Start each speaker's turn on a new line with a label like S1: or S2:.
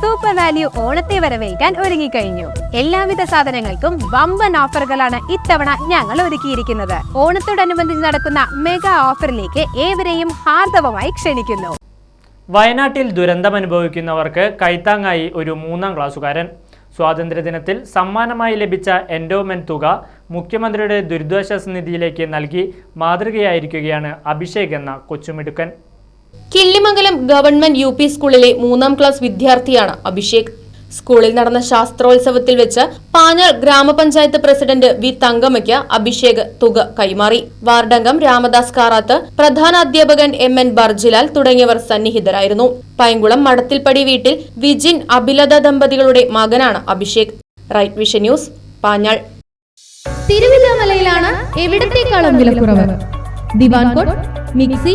S1: Super value ഓണത്തെ വരവേൽക്കാൻ ഒരുങ്ങിക്കഴിഞ്ഞു. എല്ലാവിധ സാധനങ്ങൾക്കും വമ്പൻ ഓഫറുകളാണ് ഇത്തവണ ഞങ്ങൾ ഒരുക്കിയിരിക്കുന്നത്. ഓണത്തോടനുബന്ധിച്ച് നടക്കുന്ന മെഗാ ഓഫറിലേക്ക് ഏവരെയും ഹാർദവമായി ക്ഷണിക്കുന്നു.
S2: വയനാട്ടിൽ ദുരന്തമനുഭവിക്കുന്നവർക്ക് കൈത്താങ്ങായി ഒരു മൂന്നാം ക്ലാസ്സുകാരൻ. സ്വാതന്ത്ര്യദിനത്തിൽ സമ്മാനമായി ലഭിച്ച എൻഡോമെന്റ് തുക മുഖ്യമന്ത്രിയുടെ ദുരിതാശ്വാസ നിധിയിലേക്ക് നൽകി മാതൃകയായിരിക്കുകയാണ് അഭിഷേക് എന്ന കൊച്ചുമിടുക്കൻ.
S3: കിള്ളിമംഗലം ഗവൺമെന്റ് യു പി സ്കൂളിലെ മൂന്നാം ക്ലാസ് വിദ്യാർത്ഥിയാണ് അഭിഷേക്. സ്കൂളിൽ നടന്ന ശാസ്ത്രോത്സവത്തിൽ വെച്ച് പാഞ്ഞാൾ ഗ്രാമപഞ്ചായത്ത് പ്രസിഡന്റ് വി തങ്കമ്മയ്ക്ക് അഭിഷേക് തുക കൈമാറി. വാർഡംഗം രാമദാസ് കാറാത്ത് പ്രധാന അധ്യാപകൻ എം എൻ ബർജിലാൽ തുടങ്ങിയവർ സന്നിഹിതരായിരുന്നു. പൈങ്കുളം മടത്തിൽപ്പടി വീട്ടിൽ വിജിൻ അഭിലത ദമ്പതികളുടെ മകനാണ് Abhishek. Right vision news Panjal.
S4: തിരുവില്ലാമലയിലാണ് എവിടത്തേക്കാളും വിലക്കുറവ്? Divan mixie